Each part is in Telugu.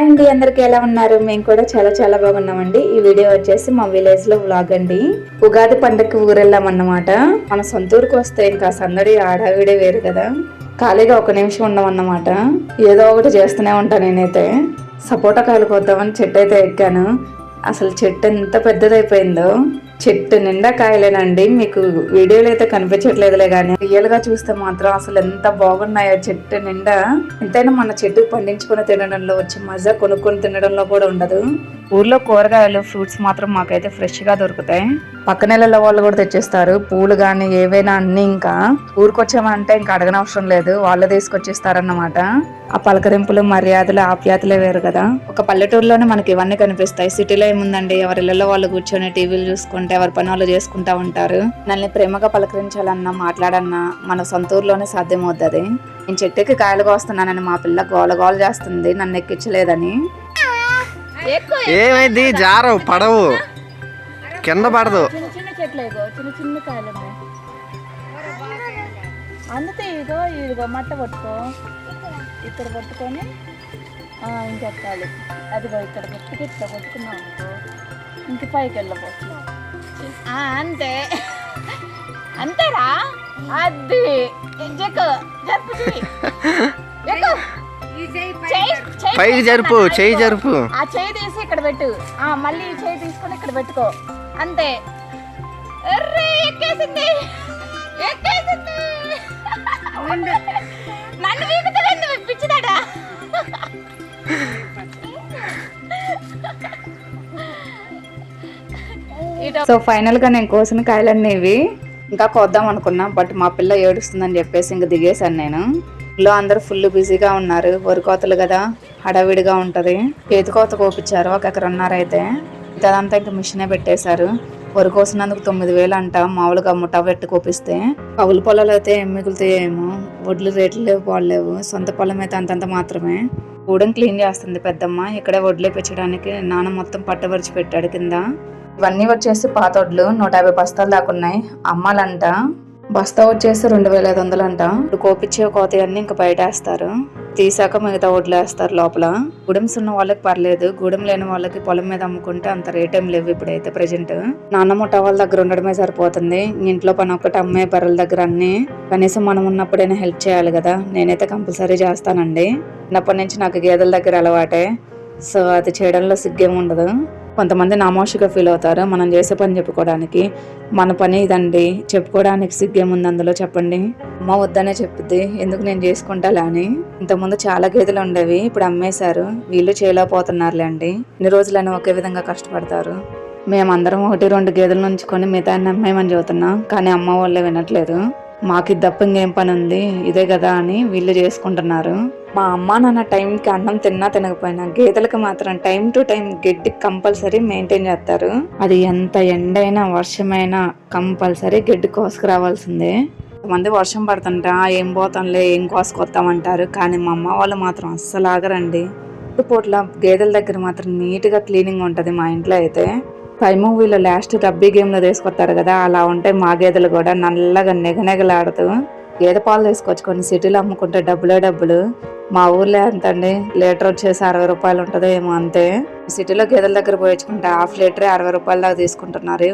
హాయ్ అండి అందరికి ఎలా ఉన్నారు? మేము కూడా చాలా చాలా బాగున్నామండి. ఈ వీడియో వచ్చేసి మా విలేజ్లో వ్లాగ్ అండి. ఉగాది పండగకి ఊరెళ్ళాం అన్నమాట. మన సొంత ఊరికి వస్తే ఇంకా సందడి ఆడావిడే వేరు కదా. ఖాళీగా ఒక నిమిషం ఉన్నామన్నమాట ఏదో ఒకటి చేస్తూనే ఉంటాను నేనైతే. సపోటా కాయలు కొద్దామని చెట్టు అయితే ఎక్కాను. అసలు చెట్టు ఎంత పెద్దదైపోయిందో. చెట్టు నిండా కాయలేనండి. మీకు వీడియోలో అయితే కనిపించట్లేదులే కానీ రియల్గా చూస్తే మాత్రం అసలు ఎంత బాగున్నాయో చెట్టు నిండా. ఎంతైనా మన చెట్టు పండించుకొని తినడంలో వచ్చి మజా కొనుక్కొని తినడంలో కూడా ఉండదు. ఊర్లో కూరగాయలు ఫ్రూట్స్ మాత్రం మాకైతే ఫ్రెష్గా దొరుకుతాయి. పక్క నెలల వాళ్ళు కూడా తెచ్చిస్తారు. పూలు కానీ ఏవైనా అన్ని ఇంకా ఊరికొచ్చామంటే ఇంకా అడగనవసరం లేదు. వాళ్ళు తీసుకొచ్చిస్తారన్నమాట. ఆ పలకరింపులు మర్యాదలు ఆప్యాతలే వేరు కదా. ఒక పల్లెటూరులోనే మనకి ఇవన్నీ కనిపిస్తాయి. సిటీలో ఏముందండి? ఎవరి వాళ్ళు కూర్చొని టీవీలు చూసుకుంటే ఎవరి పని వాళ్ళు చేసుకుంటా ఉంటారు. నన్ను ప్రేమగా పలకరించాలన్నా మాట్లాడన్నా మన సొంత ఊర్లోనే సాధ్యమవుతుంది. నేను చెట్టుకి కాయలు కోస్తున్నానని మా పిల్ల గోల గోల చేస్తుంది నన్ను ఎక్కించలేదని. ఏమైంది? జారవు పడవు. కింద పడదు. చిన్న చిన్న చెట్లు ఇగో చిన్న చిన్న కాయలు ఉన్నాయి. అందుతే ఇగో ఇదిగో మట్ట పట్టుకో. ఇక్కడ పట్టుకొని ఆ, ఇంకెక్కాలి. అదిగో ఇక్కడ పట్టుకు ఇట్లా పట్టుకున్నాం ఇంక పైకి ఆ, అంతే. అంతేరా? అది. జక్కు జరుపు పైకి జరుపు చెయ్యి జరుపు. ఆ చేయి తీసి ఇక్కడ పెట్టు. ఆ మళ్ళీ చేయి తీసుకొని ఇక్కడ పెట్టుకో. అంతే. ఎక్కేసింది. సో ఫైనల్గా నేను కోసిన కాయలన్నీ ఇవి. ఇంకా కోద్దాం అనుకున్నా బట్ మా పిల్ల ఏడుస్తుందని చెప్పేసి ఇంక దిగేశాను నేను. ఇంట్లో అందరూ ఫుల్ బిజీగా ఉన్నారు. వరి కోతలు కదా హడావిడిగా ఉంటుంది. చేతి కోత కోపించారు ఒక ఎకరన్నర అయితే. ఇదంతా ఇంకా మిషనే పెట్టేశారు. వరి కోసినందుకు తొమ్మిది వేలు అంట. మామూలుగా ముఠా పెట్టి కోపిస్తే. కవులు పొలాలు అయితే ఏం మిగులుతాయేమో వడ్లు రేట్లు లేవు పోలేవు సొంత పొలం అయితే అంతంత మాత్రమే. కూడం క్లీన్ చేస్తుంది పెద్దమ్మ. ఇక్కడే వడ్లే పెంచడానికి నాన్న మొత్తం పట్టవరిచి పెట్టాడు కింద. ఇవన్నీ వచ్చేసి పాత వడ్లు నూట యాభై బస్తాలు దాకా ఉన్నాయి. అమ్మాలంట. బస్తా వచ్చేసి రెండు వేల ఐదు వందలు అంట. ఇప్పుడు కోపించే కోత అన్ని ఇంకా బయట వేస్తారు తీసాక మిగతా వడ్లు వేస్తారు లోపల. గూడెమ్స్ ఉన్న వాళ్ళకి పర్లేదు. గూడెం లేని వాళ్ళకి పొలం మీద అమ్ముకుంటే అంత రేట్ ఏం లేవు ఇప్పుడైతే ప్రజెంట్. నాన్న ముఠా వాళ్ళ దగ్గర ఉండడమే సరిపోతుంది. ఇంట్లో పని ఒక్కటి అమ్మే బర్రెల దగ్గర అన్ని. కనీసం మనం ఉన్నప్పుడైనా హెల్ప్ చేయాలి కదా. నేనైతే కంపల్సరీ చేస్తానండి. చిన్నప్పటి నుంచి నాకు గేదెల దగ్గర అలవాటే. సో అది చేయడంలో సిగ్గేం ఉండదు. కొంతమంది నామోషిగా ఫీల్ అవుతారు. మనం చేసే పని చెప్పుకోవడానికి మన పని ఇదండి చెప్పుకోవడానికి సిగ్గేముంది అందులో చెప్పండి. అమ్మ వద్దనే చెప్పుద్ది ఎందుకు నేను చేసుకుంటాలా అని. ఇంతకుముందు చాలా గేదెలు ఉండేవి ఇప్పుడు అమ్మేశారు. వీళ్ళు చేయలేకపోతున్నారులే అండి. ఇన్ని రోజులని ఒకే విధంగా కష్టపడతారు. మేమందరం ఒకటి రెండు గేదెలు ఉంచుకొని మిగతాన్ని అమ్మేమని చెబుతున్నాం కానీ అమ్మ వాళ్ళే వినట్లేదు. మాకు ఇది తప్ప ఇంకేం పని ఉంది ఇదే కదా అని వీళ్ళు చేసుకుంటున్నారు. మా అమ్మ నాన్న టైంకి అన్నం తిన్నా తినకపోయినా గేదెలకు మాత్రం టైం టు టైం గడ్డి కంపల్సరీ మెయింటైన్ చేస్తారు. అది ఎంత ఎండైనా వర్షమైనా కంపల్సరీ గడ్డి కోసుకురావాల్సిందే. మంది వర్షం పడుతుంటా ఏం పోతాంలే ఏం కోసుకొస్తామంటారు. కానీ మా అమ్మ వాళ్ళు మాత్రం అస్సలు ఆగరండి. పూట్ల గేదెల దగ్గర మాత్రం నీట్గా క్లీనింగ్ ఉంటుంది మా ఇంట్లో అయితే. పై మూవీలో లాస్ట్ రబ్బీ గేమ్లో తీసుకొస్తారు కదా అలా ఉంటే మా గేదెలు కూడా నల్లగా నెగనెగలాడుతూ గేదె పాలు తీసుకొచ్చుకొని సిటీలో అమ్ముకుంటే డబ్బులే డబ్బులు. మా ఊర్లో ఎంత అండి లీటర్ వచ్చేసి అరవై రూపాయలు ఉంటుందో ఏమో అంతే. సిటీలో గేదెల దగ్గర పోయించుకుంటే హాఫ్ లీటర్ అరవై రూపాయల దాకా తీసుకుంటున్నారు.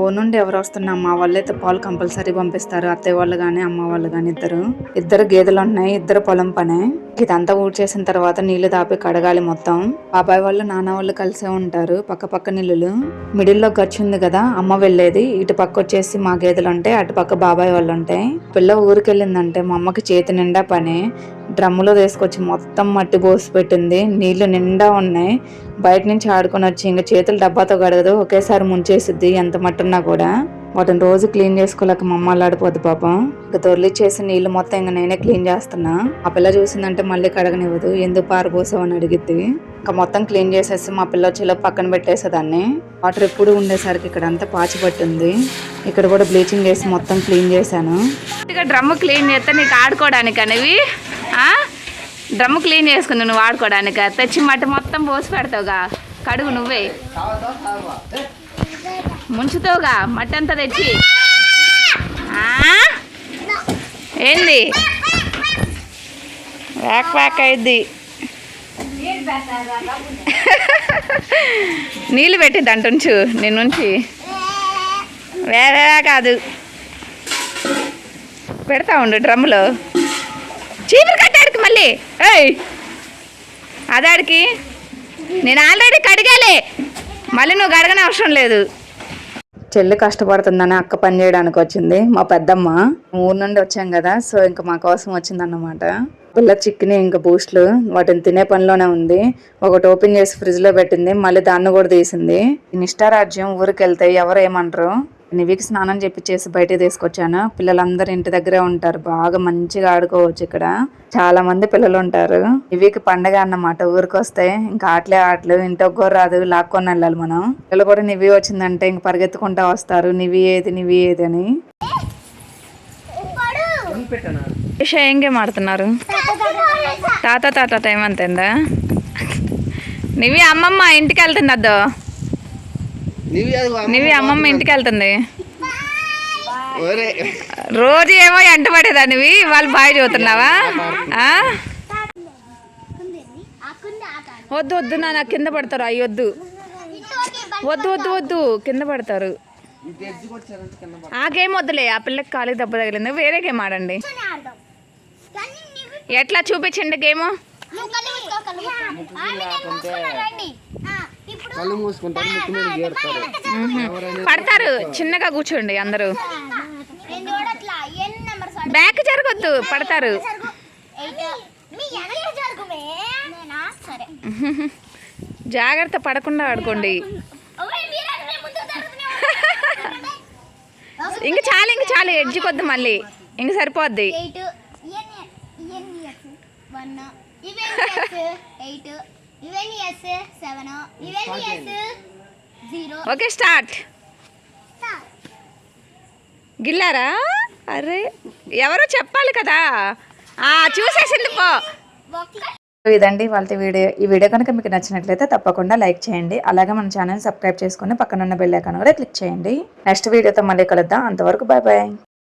ఓ నుండి ఎవరు వస్తున్నా మా వాళ్ళైతే పాలు కంపల్సరీ పంపిస్తారు. అత్తయ్య వాళ్ళు కానీ అమ్మ వాళ్ళు కానీ ఇద్దరు. ఇద్దరు గేదెలు ఉన్నాయి ఇద్దరు పొలం పనే. ఇదంతా ఊడ్చేసిన తర్వాత నీళ్ళు దాపి కడగాలి మొత్తం. బాబాయ్ వాళ్ళు నాన్న వాళ్ళు కలిసే ఉంటారు పక్క పక్క నీళ్ళు మిడిల్లో గచ్చి ఉంది కదా అమ్మ వెళ్ళేది. ఇటు పక్క వచ్చేసి మా గేదెలు ఉంటాయి అటు పక్క బాబాయ్ వాళ్ళు ఉంటాయి పిల్ల ఊరికెళ్ళిందంటే మా అమ్మకి చేతి నిండా పని. డ్రమ్ములో తీసుకొచ్చి మొత్తం మట్టి పోసి పెట్టింది. నీళ్ళు నిండా ఉన్నాయి. బయట నుంచి ఆడుకొని వచ్చి ఇంకా చేతులు డబ్బాతో కడగదు. ఒకేసారి ముంచేసిద్ది. ఎంత మట్టి మట్టున్నా కూడా వాటిని రోజు క్లీన్ చేసుకోలేక మమ్మల్లాడిపోద్ది పాపం. ఇంకా తొలిచేసి నీళ్ళు మొత్తం ఇంకా నేనే క్లీన్ చేస్తున్నా. ఆ పిల్ల చూసిందంటే మళ్ళీ కడగనివ్వదు. ఎందుకు పారిపోసావు అని అడిగిద్ది. ఇంకా మొత్తం క్లీన్ చేసేసి మా పిల్ల వచ్చేలో పక్కన పెట్టేసేదాన్ని. వాటర్ ఎప్పుడు ఉండేసరికి ఇక్కడ అంతా పాచి పట్టింది. ఇక్కడ కూడా బ్లీచింగ్ వేసి మొత్తం క్లీన్ చేశాను. డ్రమ్ క్లీన్ చేస్తే నీకు ఆడుకోవడానికి అనేవి డ్రమ్ క్లీన్ చేసుకుని నువ్వు ఆడుకోవడానికి. తెచ్చి మట్టి మొత్తం పోసి పెడతావుగా. కడుగు నువ్వే. ముంచుతోగా మట్టి అంతా తెచ్చి ఏంది? వ్యాక్ వ్యాక్ అయింది నీళ్ళు పెట్టి అంటుంచు నేనుంచి వేరే కాదు. పెడతా ఉండు డ్రమ్ములో. చీపురు కట్టాడికి మళ్ళీ. ఏయ్! అదాడికి. నేను ఆల్రెడీ కడిగాలే. మళ్ళీ నువ్వు కడగని అవసరం లేదు. చెల్లి కష్టపడుతుందని అక్క పని చేయడానికి వచ్చింది. మా పెద్దమ్మ. ఊరు నుండి వచ్చాం కదా సో ఇంకా మా కోసం వచ్చిందన్నమాట. పిల్ల చికెన్ ఇంకా బూస్ట్లు వాటిని తినే పనిలోనే ఉంది. ఒకటి ఓపెన్ చేసి ఫ్రిడ్జ్లో పెట్టింది మళ్ళీ దాన్ని కూడా తీసింది. నిష్ఠారాజ్యం ఊరికి వెళ్తే ఎవరు ఏమంటారు? నివికి స్నానం చేసి బయట తీసుకొచ్చాను. పిల్లలందరూ ఇంటి దగ్గరే ఉంటారు. బాగా మంచిగా ఆడుకోవచ్చు ఇక్కడ. చాలా మంది పిల్లలు ఉంటారు. నివికి పండగ అన్నమాట. ఊరికి వస్తే ఇంకా ఆటలే ఆటలు. ఇంటి రాదు. లాక్కొని వెళ్ళాలి మనం. పిల్లలు కూడా నివి వచ్చిందంటే ఇంక పరిగెత్తుకుంటా వస్తారు. నివి ఏది నివి ఏది అని. విషయం ఏం గేమ్ ఆడుతున్నారు. తాత తాత టైం అంతేందా? నివి అమ్మమ్మ ఇంటికి వెళ్తుంది అద్దో నీవి అమ్మమ్మ ఇంటికి వెళ్తుంది. రోజు ఏమో ఎంట పడేదానివి వాళ్ళు బాగా చదువుతున్నావా? ఆ? వద్దు వద్దు నా నాకు కింద పడతారు. అయ్యి వద్దు. వద్దు వద్దు వద్దు. కింద పడతారు. ఆ గేమ్ వద్దులే ఆ పిల్లకి కాలికి దెబ్బ తగిలింది. వేరే గేమ్ ఆడండి. ఎట్లా చూపించండి గేమ్? కళ్ళు మూసుకుంటారు ముక్కు మీద గీరుతారు. పడతారు చిన్నగా కూర్చోండి అందరూ. బ్యాక్ జరగొద్దు పడతారు. జాగ్రత్త పడకుండా ఆడుకోండి. ఇంక చాలు ఇంక చాలు ఎడ్జి కొద్ది మళ్ళీ. ఇంక సరిపోద్ది. ఎయిట్. Okay start. గిల్లారా? అరే ఎవరో చెప్పాలి కదా. ఆ చూసేసింది పో. ఇదండి వాళ్ళ వీడియో. ఈ వీడియో కనుక మీకు నచ్చినట్లయితే తప్పకుండా లైక్ చేయండి. అలాగే మన ఛానల్ సబ్స్క్రైబ్ చేసుకుని పక్కన ఉన్న బెల్ ఐకాన్ కూడా క్లిక్ చేయండి. నెక్స్ట్ వీడియోతో మళ్ళీ కలుద్దాం. అంతవరకు బాయ్ బాయ్